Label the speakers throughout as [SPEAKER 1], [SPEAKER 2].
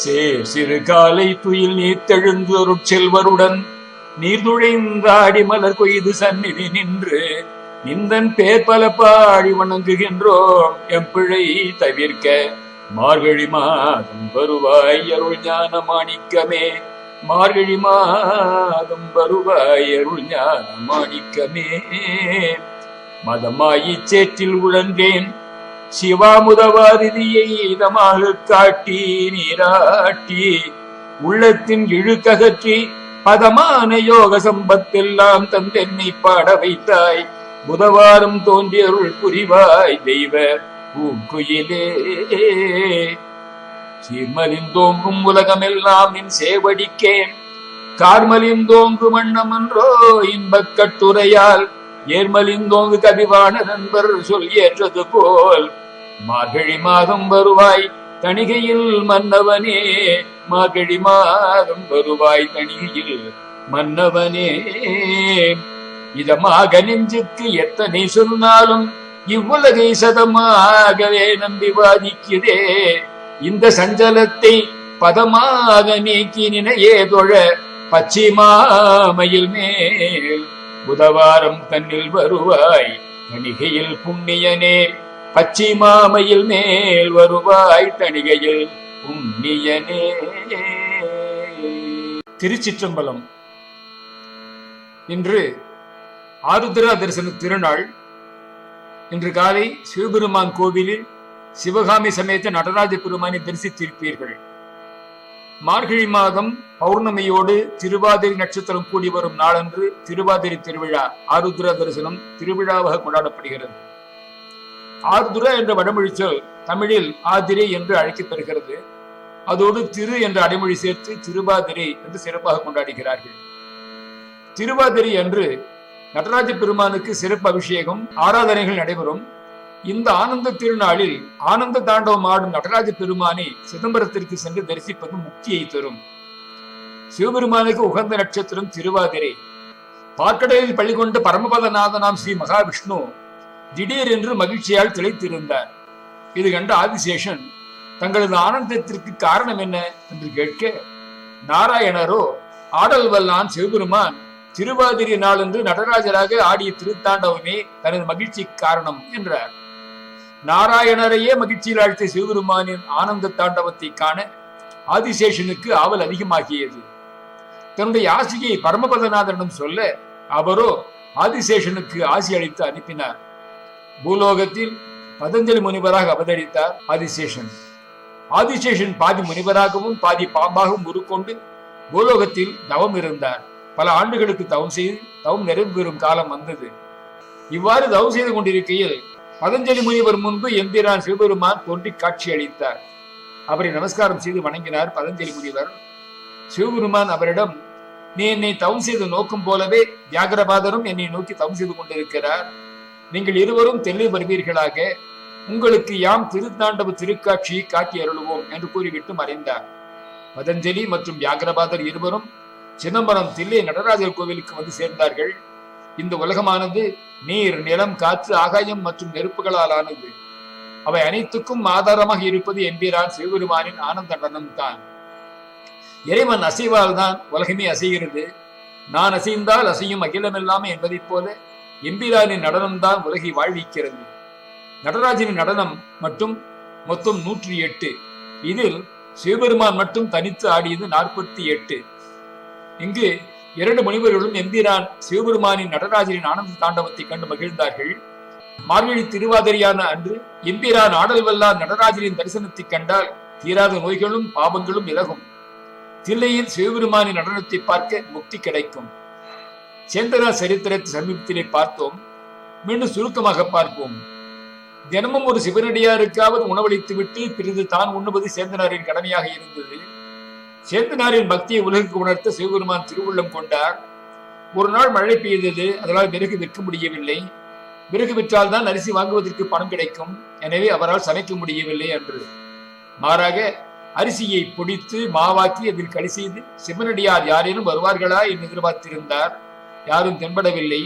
[SPEAKER 1] சேர் சிறு காலை துயில் நீர்த்தெழுந்து நீர் நீர்துழைந்தாடி மலர் கொய்து சந்நிதி நின்று நிந்தன் பேர் பல பாடி வணங்குகின்றோம். எம்பிழை தவிர்க்க மார்கழி மாதம் வருவாய் அருள் ஞான மாணிக்கமே. மார்கழி மாதம் வருவாய் அருள் ஞான மாணிக்கமே. மதமாயிச் சேற்றில் உழன்றேன் சிவாமுதவாதிதியை இதமாக காட்டி நீராட்டி உள்ளத்தின் இழுக்ககற்றி பதமான யோக சம்பத்தெல்லாம் தந்தென்னை பாட வைத்தாய். புதவாரம் தோன்றியருள் புரிவாய் தெய்வ பூங்குயிலே சீர்மலிந்தோங்கும் உலகமெல்லாம் நின் சேவடிக்கேன். கார்மலிந்தோங்கும் வண்ணமன்றோ இன்பக் கட்டுரையால் ஏர்மலிந்தோங்கு கவிவான நண்பர் சொல் ஏற்றது போல். மார்கழி மாதம் வருவாய் தணிகையில் மன்னவனே. மார்கழி மாதம் வருவாய் தணிகையில் மன்னவனே. இதமாக நெஞ்சுக்கு எத்தனை சொன்னாலும் இவ்வுலகை சதமாகவே நம்பி வாதிக்கிறே. இந்த சஞ்சலத்தை பதமாக நீக்கி நினையே தொழ பச்சிமாமையில் மேல் புதவாரம் தன்னில் வருவாய் தணிகையில் புண்ணியனே. பச்சிமாமையில் மேல் வருவாய் தணிகையில் புண்ணியனே திருச்சிற்றம்பலம். இன்று ஆருத்ரா தரிசன திருநாள். இன்று காலை சிவபெருமான் கோவிலில் சிவகாமி சமேத நடராஜ பெருமானை தரிசித்திருப்பீர்கள். மார்கழி மாதம் பௌர்ணமியோடு திருவாதிரை நட்சத்திரம் கூடி வரும் நாளன்று திருவாதிரை திருவிழா ஆருத்ரா தரிசனம் திருவிழாவாக கொண்டாடப்படுகிறது. ஆர்துர என்ற வடமொழி சொல் தமிழில் ஆதிரை என்று அழைக்கப்பெறுகிறது அதோடு திரு என்ற அடைமொழி சேர்த்து திருவாதிரை என்று சிறப்பாக கொண்டாடுகிறார்கள். திருவாதிரை அன்று நடராஜ பெருமானுக்கு சிறப்பு அபிஷேகம் ஆராதனைகள் நடைபெறும். இந்த ஆனந்த திருநாளில் ஆனந்த தாண்டவம் ஆடும் நடராஜ பெருமானை சிதம்பரத்திற்கு சென்று தரிசிப்பது முக்தியை தரும். சிவபெருமானுக்கு உகந்த நட்சத்திரம் திருவாதிரை. பார்க்கடலில் பள்ளி கொண்டு பரமபதநாதனாம் ஸ்ரீ மகாவிஷ்ணு திடீரென்று மகிழ்ச்சியால் திளைத்திருந்தார். இது கண்ட ஆதிசேஷன் தங்களது ஆனந்தத்திற்கு காரணம் என்ன? என்று கேட்க நாராயணரோ ஆடல் வல்லான் சிவபெருமான் திருவாதிரி நாளன்று நடராஜராக ஆடிய திருத்தாண்டவமே தனது மகிழ்ச்சி காரணம் என்றார். நாராயணரையே மகிழ்ச்சியில் அழைத்த சிவபெருமானின் ஆனந்த தாண்டவத்தை காண ஆதிசேஷனுக்கு ஆவல் அதிகமாகியது. தன்னுடைய ஆசையை பரமபதநாதனிடம் சொல்ல அவரோ ஆதிசேஷனுக்கு ஆசி அளித்து அனுப்பினார். பூலோகத்தில் பதஞ்சலி முனிவராக அவதரித்தார் ஆதிசேஷன். ஆதிசேஷன் பாதி முனிவராகவும் பாதி பாம்பாகவும் உருக்கொண்டு பூலோகத்தில் தவம் இருந்தார். பல ஆண்டுகளுக்கு தவம் செய்து தவம் நிறைவு பெறும் காலம் வந்தது. இவ்வாறு தவம் செய்து கொண்டிருக்கையில் பதஞ்சலி முனிவர் முன்பு எம்பிரான் சிவபெருமான் தோன்றி காட்சி அளித்தார். அவரை நமஸ்காரம் செய்து வணங்கினார் பதஞ்சலி முனிவர். சிவபெருமான் அவரிடம் நீ என்னை தவம் செய்து நோக்கும் போலவே வியாகரபாதரும் என்னை நோக்கி தவம் செய்து கொண்டிருக்கிறார். நீங்கள் இருவரும் தெளிவு வருவீர்களாக உங்களுக்கு யாம் திருத்தாண்டவ திருக்காட்சியை காட்டி அருளுவோம் என்று கூறிவிட்டு மறைந்தார். பதஞ்சலி மற்றும் வியாகரபாதர் இருவரும் சிதம்பரம் தில்லை நடராஜர் கோவிலுக்கு வந்து சேர்ந்தார்கள். இந்த உலகமானது நீர் நிலம் காற்று ஆகாயம் மற்றும் நெருப்புகளால் ஆனது அவை அனைத்துக்கும் ஆதாரமாக இருப்பது என்பிரான் சிவபெருமானின் ஆனந்த நடனம் தான் இறைவன் அசைவால் தான் உலகமே அசைகிறது. நான் அசைந்தால் அசையும் அகிலமில்லாமே என்பதைப் போல எம்பிரானின் நடனம்தான் உலகை வாழ்விக்கிறது. நடராஜனின் நடனம் மட்டும் மொத்தம் நூற்றி எட்டு. இதில் சிவபெருமான் மட்டும் தனித்து ஆடியது நாற்பத்தி எட்டு. இங்கு இரண்டு முனிவர்களும் எம்பிரான் சிவபெருமானின் நடராஜனின் ஆனந்த தாண்டவத்தை கண்டு மகிழ்ந்தார்கள். மார்கழி திருவாதிரியான அன்று எம்பிரான் ஆடல் வல்லார் நடராஜரின் தரிசனத்தை கண்டால் தீராத நோய்களும் பாவங்களும் விலகும் தில்லையில் சிவபெருமானின் நடனத்தை பார்க்க முக்தி கிடைக்கும். சேந்தரா சரித்திரத்தை சமீபத்திலே பார்த்தோம். மீண்டும் சுருக்கமாக பார்ப்போம். தினமும் ஒரு சிவனடியாருக்காவது உணவளித்து விட்டு பிறகு தான் உண்ணுவது சேந்தனாரின் கடமையாக இருந்தது. சேந்தனாரின் பக்தியை உலகுக்கு உணர்த்த சிவபெருமான் திருவுள்ளம் கொண்டார். ஒரு நாள் மழை பெய்தது. அதனால் விறகு விற்க முடியவில்லை. விறகு விற்றால் தான் அரிசி வாங்குவதற்கு பணம் கிடைக்கும். எனவே அவரால் சமைக்க முடியவில்லை என்று மாறாக அரிசியை பொடித்து மாவாக்கி அதில் களி செய்து சிவனடியார் யாரேனும் வருவார்களா என்று எதிர்பார்த்திருந்தார். யாரும் தென்படவில்லை.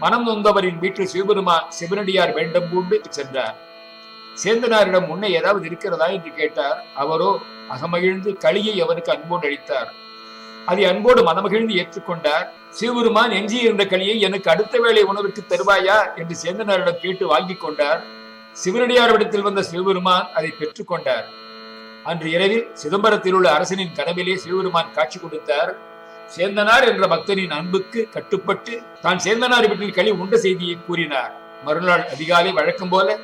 [SPEAKER 1] மனம் நொந்தவரின் வீட்டில் சிவபெருமான் சிவனடியார் வேண்டம் பூண்டு சென்றார். சேந்தனாரிடம் முன்னே ஏதாவது இருக்கிறதா என்று கேட்டார். அவரோ அகமகிழ்ந்து களியை அவனுக்கு அன்போடு அளித்தார். அதை அன்போடு மனமகிழ்ந்து ஏற்றுக்கொண்டார். சிவபெருமான் எஞ்சியிருந்த களியை எனக்கு அடுத்த வேளை உணவிற்கு தருவாயா என்று சேந்தனாரிடம் கேட்டு வாங்கி கொண்டார். சிவனடியாரிடத்தில் வந்த சிவபெருமான் அதை பெற்றுக்கொண்டார். அன்று இரவில் சிதம்பரத்தில் உள்ள அரசனின் கனவிலே சிவபெருமான் காட்சி கொடுத்தார். சேந்தனார் என்ற பக்தனின் அன்புக்கு கட்டுப்பட்டு தான் சேந்தனார் வீட்டில் களி உண்ட செய்தியை கூறினார். மறுநாள் அதிகாலை வழக்கம் போல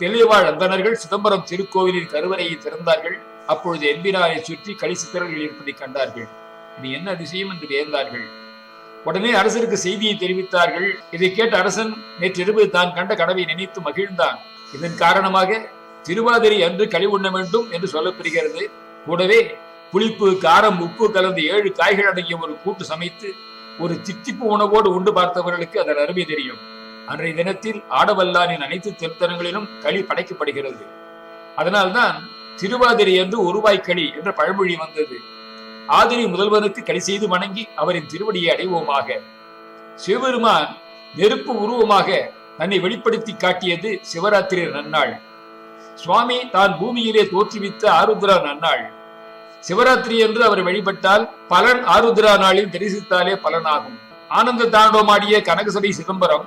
[SPEAKER 1] தெளிவாழ் அந்தணர்கள் சிதம்பரம் திருக்கோவிலின் கருவறையை திறந்தார்கள். அப்பொழுது எம்பிராரை சுற்றி களி சித்திரர்கள் இருப்பதை கண்டார்கள். இது என்ன அதிசயம் என்று வியந்தார்கள். உடனே அரசருக்கு செய்தியை தெரிவித்தார்கள். இதை கேட்ட அரசன் நேற்றிரவு தான் கண்ட கனவை நினைத்து மகிழ்ந்தான். இதன் காரணமாக திருவாதிரை அன்று களி உண்ண வேண்டும் என்று சொல்லப்படுகிறது. கூடவே புளிப்பு காரம் உப்பு கலந்து ஏழு காய்கள் அடங்கிய ஒரு கூட்டு சமைத்து ஒரு தித்திப்பு உணவோடு உண்டு பார்த்தவர்களுக்கு அதன் அருமை தெரியும். அன்றைய தினத்தில் ஆடவல்லானின் அனைத்து திருத்தலங்களிலும் களி படைக்கப்படுகிறது. அதனால்தான் திருவாதிரை என்று ஒருவாய் களி என்ற பழமொழி வந்தது. ஆதிரி முதல்வனுக்கு களி செய்து வணங்கி அவரின் திருவடியை அடைவோமாக. சிவபெருமான் நெருப்பு உருவமாக தன்னை வெளிப்படுத்தி காட்டியது சிவராத்திரி நன்னாள். சுவாமி தான் பூமியிலே தோற்றுவித்த ஆருத்ரா நன்னாள். சிவராத்திரி என்று அவர் வழிபட்டால் பலன் ஆருத்ரா நாளில் தரிசித்தாலே பலனாகும். ஆனந்த தாண்டவமாடிய கனகசபை சிதம்பரம்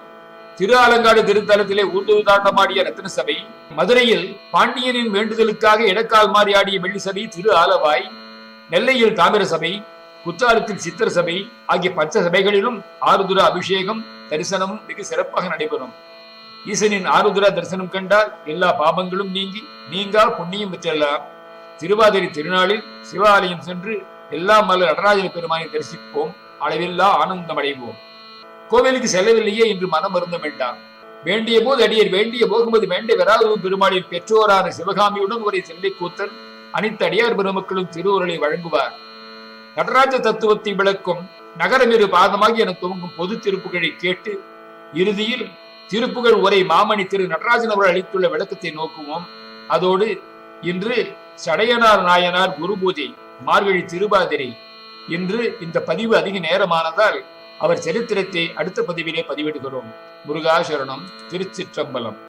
[SPEAKER 1] திரு ஆலங்காடு திருத்தலத்திலே ஊர்து தாண்டமாடிய ரத்ன சபை மதுரையில் பாண்டியனின் வேண்டுதலுக்காக இடக்கால் மாறி ஆடிய வெள்ளி சபை திரு ஆலவாய் நெல்லையில் தாமிர சபை குற்றாலத்தில் சித்திர சபை ஆகிய பச்ச சபைகளிலும் ஆருதுர அபிஷேகம் தரிசனமும் மிக சிறப்பாக நடைபெறும். ஈசனின் ஆருதுரா தரிசனம் கண்டால் எல்லா பாபங்களும் நீங்கி நீங்கா புண்ணியம் பெற்றெல்லாம். திருவாதிரி திருநாளில் சிவாலயம் சென்று எல்லாம் மலர் நடராஜ பெருமானை தரிசிப்போம். அளவில்லா ஆனந்தம் அடைவோம் கோவிலுக்கு செல்லவில்லையே என்று மனம் வருந்த வேண்டாம். வேண்டிய போது அடியர் வேண்டிய போகும்போது வேண்டிய வராதவும் பெருமாளின் பெற்றோரான சிவகாமியுடன் ஒரே செல்லை கூத்தல் அனைத்து அடியார் பெருமக்களும் திருவுருளை வழங்குவார். நடராஜ தத்துவத்தை விளக்கும் நகரமிரு பாதமாகி என துவங்கும் பொது திருப்புகளை கேட்டு இறுதியில் திருப்புகள் உரை மாமணி திரு நடராஜன் அவர்கள் அளித்துள்ள விளக்கத்தை நோக்குவோம். அதோடு இன்று சடையனார் நாயனார் குரு பூஜை மார்கழி திருபாதிரி என்று இந்த பதிவு அதிக நேரமானதால் அவர் சரித்திரத்தை அடுத்த பதிவிலே பதிவிடுகிறோம். முருகாசரணம் திருச்சிற்றம்பலம்.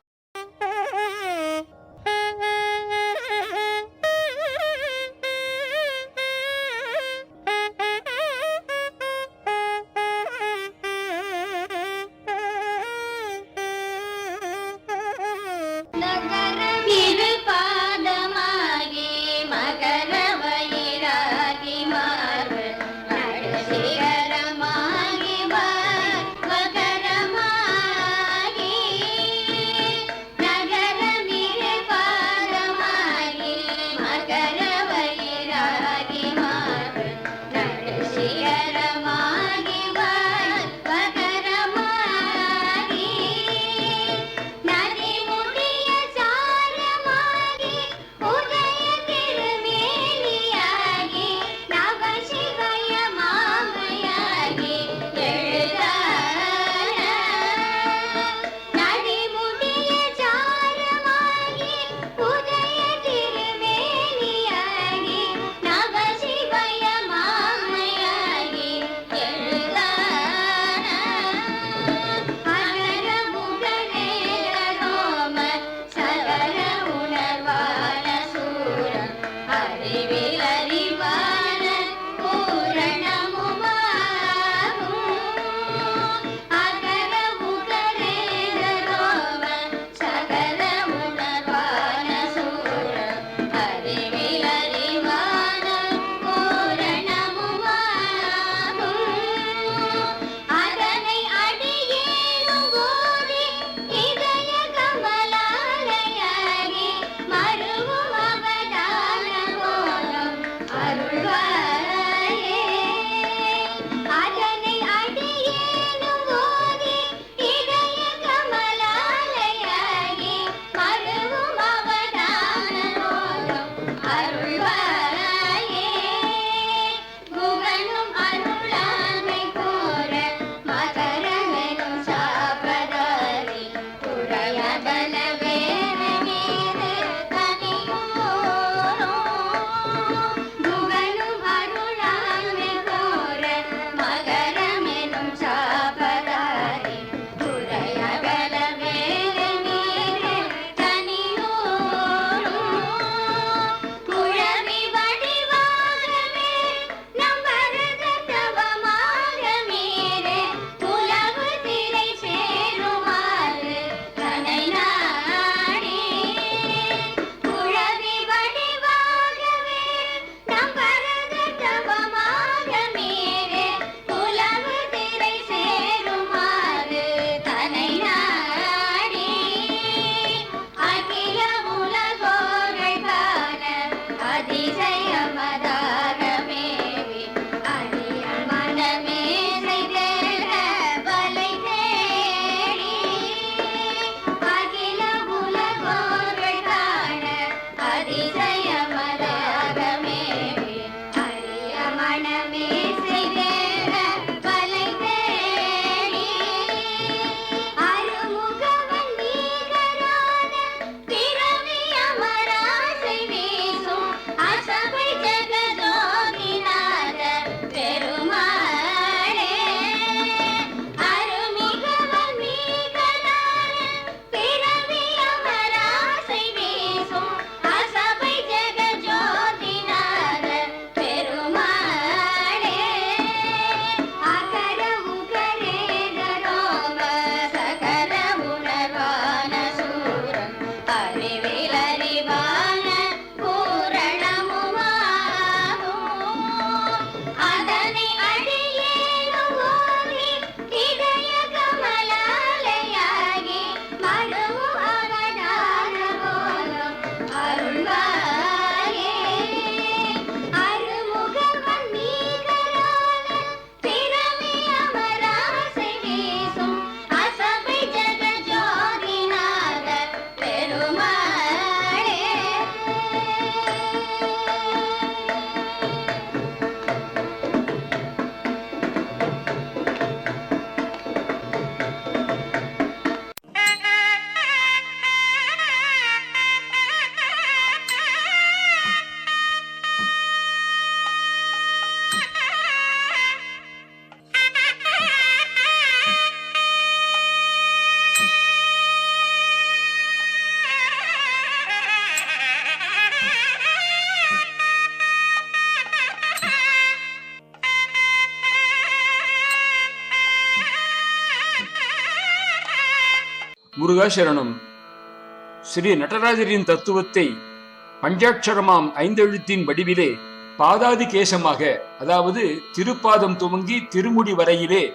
[SPEAKER 2] my enemy.
[SPEAKER 1] முருகாசரணம். ஸ்ரீ நடராஜரின் தத்துவத்தை பஞ்சாட்சரமாம் ஐந்தெழுத்தின் வடிவிலே பாதாதி கேசமாக அதாவது திருப்பாதம் துவங்கி திருமுடி வரையிலே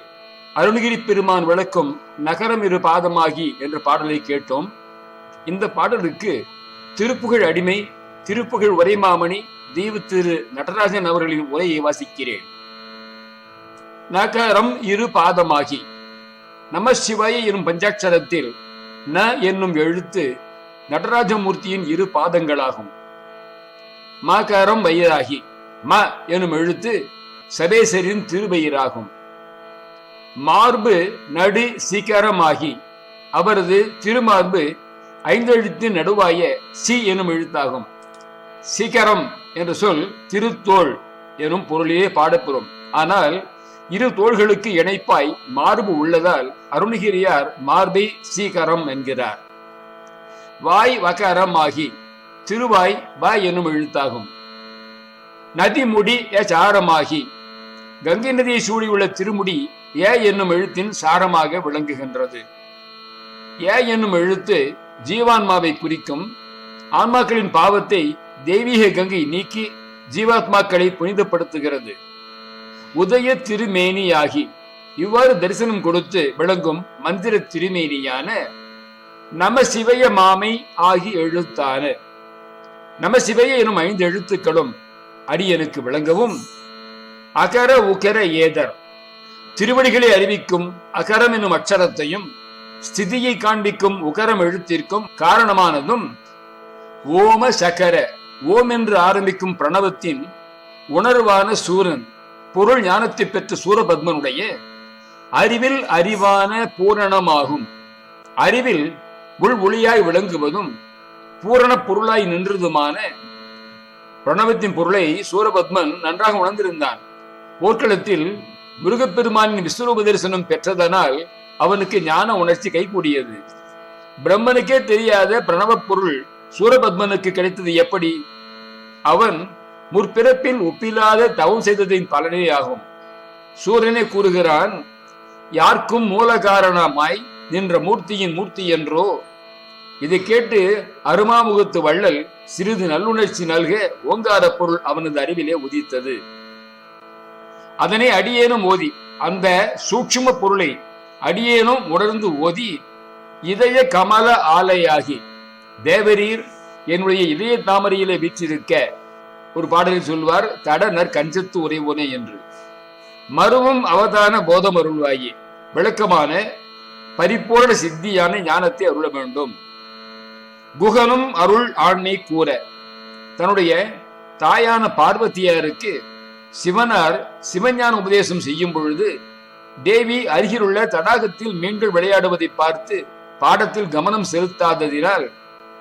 [SPEAKER 1] அருணகிரி பெருமான் விளக்கும் நகரம் இரு பாதமாகி என்ற பாடலை கேட்டோம். இந்த பாடலுக்கு திருப்புகழ் அடிமை திருப்புகழ் உரைமாமணி தீவு திரு நடராஜன் அவர்களின் உரையை வாசிக்கிறேன். நகரம் இரு பாதமாகி. நம சிவாய எனும் பஞ்சாட்சரத்தில் ந என்னும் எழுத்து நடராஜமூர்த்தியின் இரு பாதங்களாகும். மகரம் வயிறாகி ம எனும் எழுத்து சபேசரின் திருவயிறாகும் மார்பு நடு சீக்கிரமாகி அவரது திருமார்பு ஐந்தெழுத்து நடுவாய சி எனும் எழுத்தாகும். சீக்கிரம் என்ற சொல் திருத்தோல் எனும் பொருளிலே பாடப்பெறும். ஆனால் இரு தோள்களுக்கு இணைப்பாய் மார்பு உள்ளதால் அருணகிரியார் மார்பை சீகரம் என்கிறார். வாய் வகரம் ஆகி திருவாய் வ என்னும் எழுத்தாகும். நதிமுடி ஏ சாரமாகி கங்கை நதியை சூழியுள்ள திருமுடி ஏ என்னும் எழுத்தின் சாரமாக விளங்குகின்றது. ஏ என்னும் எழுத்து ஜீவான்மாவை குறிக்கும். ஆன்மாக்களின் பாவத்தை தெய்வீக கங்கை நீக்கி ஜீவாத்மாக்களை புனிதப்படுத்துகிறது. உதய திருமேனியாகி. இவ்வாறு தரிசனம் கொடுத்து விளங்கும் மந்திர திருமேனியான நம சிவய மாமை ஆகி எழுத்தான. நம சிவய எனும் ஐந்து எழுத்துக்களும் அடியனுக்கு விளங்கவும். அகர உகர ஏதர். திருவடிகளை அறிவிக்கும் அகரம் என்னும் அச்சரத்தையும் ஸ்திதியை காண்பிக்கும் உகரம் எழுத்திற்கும் காரணமானதும் ஓம சகர ஓம் என்று ஆரம்பிக்கும் பிரணவத்தின் உணர்வான சூரன் பொருள் ஞானத்தை பெற்ற சூரபத்மனுடைய அறிவில் அறிவான பூரணமாகும். அறிவில் உள் ஒளியாய் விளங்குவதும் பூரண பொருளாய் நின்றதுமான பிரணவத்தின் பொருளை சூரபத்மன் நன்றாக உணர்ந்திருந்தான். போர்க்களத்தில் முருகப்பெருமானின் விஸ்வரூப தரிசனம் பெற்றதனால் அவனுக்கு ஞான உணர்ச்சி கைகூடியது. பிரம்மனுக்கே தெரியாத பிரணவ பொருள் சூரபத்மனுக்கு கிடைத்தது எப்படி? அவன் முற்பிறப்பில் ஒப்பில்லாத தவம் செய்ததின் பலனே ஆகும். சூரியனை கூறுகிறான் யாருக்கும் மூல காரணமாய் நின்ற மூர்த்தியின் மூர்த்தி என்றோ? இதை கேட்டு அருமாமுகத்து வள்ளல் சிறிது நல்லுணர்ச்சி நல்க ஓங்கார பொருள் அவனது அறிவிலே உதித்தது. அதனை அடியேனும் ஓதி அந்த சூட்சும பொருளை அடியேனும் உணர்ந்து ஓதி இதய கமல ஆலையாகி தேவரீர் என்னுடைய இதய தாமரையிலே வீற்றிருக்க ஒரு பாடலில் சொல்வார் தடனர் கஞ்சத்து உரைவோனே என்று. மருவும் அவதான போதம் அருள்வாயி விளக்கமான பரிபூர்ண சித்தியான ஞானத்தை அருள வேண்டும். குகனும் அருள் ஆண்மை கூற. தன்னுடைய தாயான பார்வதியாருக்கு சிவனார் சிவஞான உபதேசம் செய்யும் பொழுது தேவி அருகிலுள்ள தடாகத்தில் மீன்கள் விளையாடுவதை பார்த்து பாடத்தில் கவனம் செலுத்தாததினால்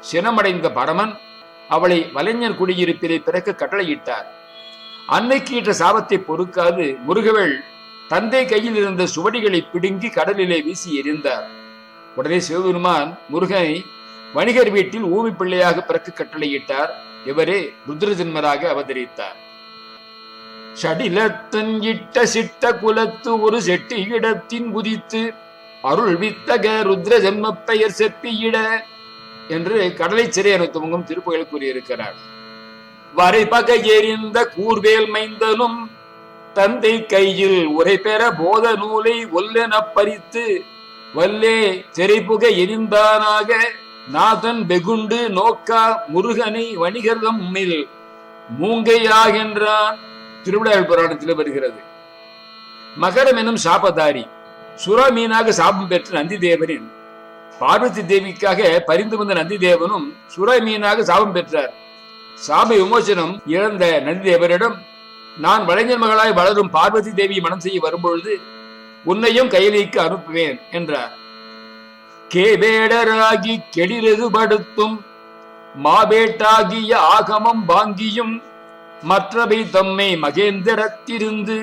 [SPEAKER 1] சினமடைந்த பரமன் அவளை வலைஞர் குடியிருப்பிலே பிறக்க கட்டளையிட்டார். அன்னைக்கு ஈற்ற சாபத்தை பொறுக்காது முருகவேள் தந்தை கையில் இருந்த சுவடிகளை பிடுங்கி கடலிலே வீசி எறிந்தார். உடனே சிவபெருமான் முருகனை வணிகர் வீட்டில் ஊமி பிள்ளையாக பிறக்க கட்டளையிட்டார். இவரே ருத்ரஜன்மராக அவதரித்தார். சடிலத்தன் இட்ட சிட்ட குலத்து ஒரு செட்டி இடத்தின் உதித்து அருள் வித்தக ருத்ர ஜென்ம பெயர் செப்பியிட என்று கடலை சிறையன துவங்கும் திருப்புகள் கூறியிருக்கிறார். வரைபகை எறிந்த கூர்வேல் மைந்தனும் தந்தை கையில் உரை பெற போத நூலை ஒல்லென பறித்து வல்லே திரைப்புக எரிந்தானாக நாதன் வெகுண்டு நோக்கா முருகனை வணிகர்தம் மில் மூங்கையாகின்றான் திருவிழாவில் புராணத்தில் வருகிறது. மகரம் எனும் சாபதாரி சுறா மீனாக சாபம் பெற்ற நந்தி தேவரின் பார்வதி தேவிக்காக பரிந்து வந்த நந்தி தேவனும் மீனாக சாபம் பெற்றார். சாப விமோசனம் இழந்த நந்தி தேவரிடம் நான் வளைஞர் மகளாய் வளரும் பார்வதி தேவியை மனம் செய்ய வரும்பொழுது உன்னையும் கையிலைக்கு அனுப்புவேன் என்றார். கேபேடராகி கெடிரது படுத்தும் மாபேட்டாகிய ஆகமம் வாங்கியும் மற்றவை தம்மை மகேந்திரத்திருந்து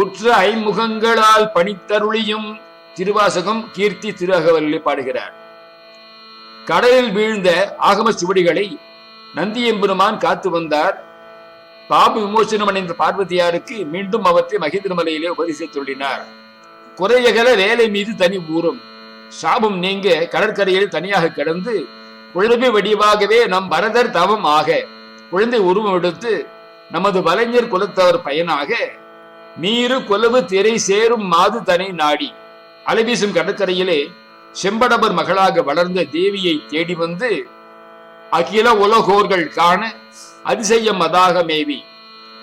[SPEAKER 1] உற்ற ஐமுகங்களால் பணித்தருளியும் திருவாசகம் கீர்த்தி திருஅகவலில் பாடுகிறார். கடலில் வீழ்ந்த ஆகம சுவடிகளை நந்தி எம்பெருமான் காத்து வந்தார். பாப விமோசனம் அடைந்த பார்வதியாருக்கு மீண்டும் அவற்றை மகிந்திரமலையிலே உபதேசித்துள்ளினார் குறையகல வேலை மீது தனி ஊறும். சாபம் நீங்க கடற்கரையில் தனியாக கிடந்து குழந்தை வடிவாகவே நம் பரதர் தவம் ஆக குழந்தை உருவம் எடுத்து நமது வலைஞர் குலத்தவர் பயனாக நீரு குலவு திரை சேரும் மாது தனை நாடி. அலைவீசும் கடற்கரையிலே செம்படவர் மகளாக வளர்ந்த தேவியை தேடி வந்து அகில உலகோர்கள் காண அதிசயம் அதாக மேவி.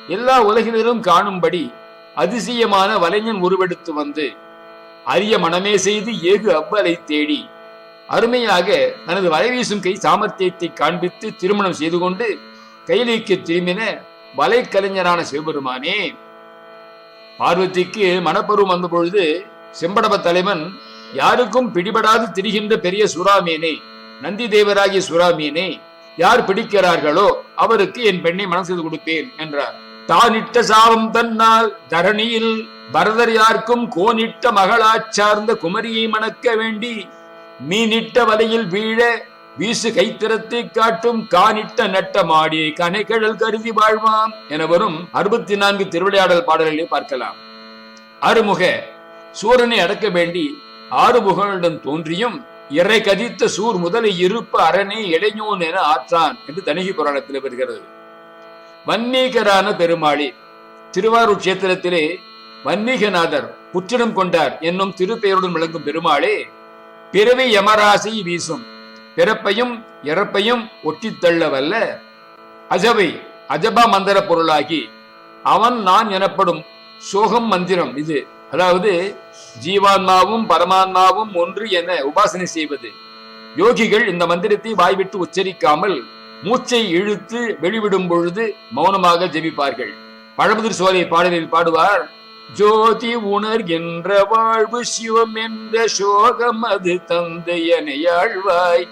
[SPEAKER 1] எல்லா உலகினரும் காணும்படி அதிசயமான வலைஞன் உருவெடுத்து வந்து அரிய மனமே செய்து ஏகு அவ்வலை தேடி. அருமையாக தனது வலைவீசும் கை சாமர்த்தியத்தை காண்பித்து திருமணம் செய்து கொண்டு கைலிக்கு திரும்பின வலைக்கலைஞரான சிவபெருமானே பார்வதிக்கு மனப்பருவம் வந்த பொழுது செம்படப தலைவன் யாருக்கும் பிடிபடாது திரிகின்ற பெரிய சுறாமீனே நந்தி தேவராகிய சுறாமீனே யார் பிடிக்கிறார்களோ அவருக்கு என் பெண்ணை மனம் செய்து கொடுப்பேன் என்றார். தானிட்ட சாபம் தன்னால் தரணியில் பரதர் யாருக்கும் கோனிட்ட மகளாச் சார்ந்த குமரியை மணக்க வேண்டி மீனிட்ட வலையில் வீழ வீசு கைத்திறத்தை காட்டும் காணிட்ட நட்ட மாடி கனைக்கடல் கருதி வாழ்வாம் என வரும் அறுபத்தி நான்கு திருவிளையாடல் பாடல்களை பார்க்கலாம். அருமுக சூரனை அடக்க வேண்டி ஆறு முகங்களுடன் தோன்றியும் இறை கதித்த சூர் முதலை இருப்பு அரணே இளைஞோன் என ஆற்றான் என்று தணிகை புராணத்தில் வருகிறது. வன்னீகரான பெருமாளி திருவாரூர் கஷேத்திரத்திலே வன்னீகநாதர் புற்றிடம் கொண்டார் என்னும் திருப்பெயருடன் விளங்கும் பெருமாளே பிறவி யமராசி வீசும் பிறப்பையும் இறப்பையும் ஒட்டித்தள்ள வல்ல அஜவை அஜபா மந்திர பொருளாகி அவன் நான் எனப்படும் சோகம் மந்திரம் இது. அதாவது ஜீவான்மாவும் பரமாத்மாவும் ஒன்று என உபாசனை செய்வது. யோகிகள் இந்த மந்திரத்தை வாய்விட்டு உச்சரிக்காமல் மூச்சை இழுத்து வெளிவிடும் பொழுது மௌனமாக ஜெபிப்பார்கள். பழமுதிர் சோலை பாடலில் பாடுவார் ஜோதி உணர்கின்ற வாழ்வு சிவம் என்ற சோகம் அது தந்தையனையாழ்வாய்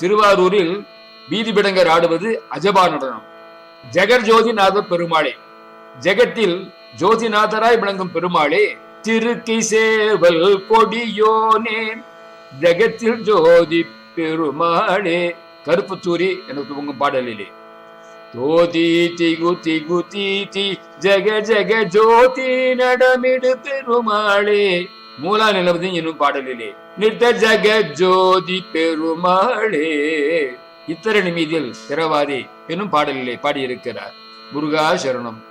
[SPEAKER 1] திருவாரூரில் வீதிபிடங்கர் ஆடுவது அஜபா நடனம். ஜெகர் ஜோதிநாத பெருமாளே ஜெகத்தில் ஜோதிநாதராய் விளங்கும் பெருமாளே திருக்கிசேவல் கொடியோனே ஜெகத்தில் ஜோதி பெருமானே கருப்புச்சூரி எனக்கு துவங்கும் பாடலிலே. தோதி திகு திகு தீதி ஜெக ஜெக ஜோதி நடமிடு பெருமாளே. மூலா நிலவதி என்னும் பாடலிலே. நித்த ஜெக ஜோதி பெருமாளே. இத்தரணி மீதில் திரவாதி என்னும் பாடலிலே பாடியிருக்கிறார். முருகா சரணம்.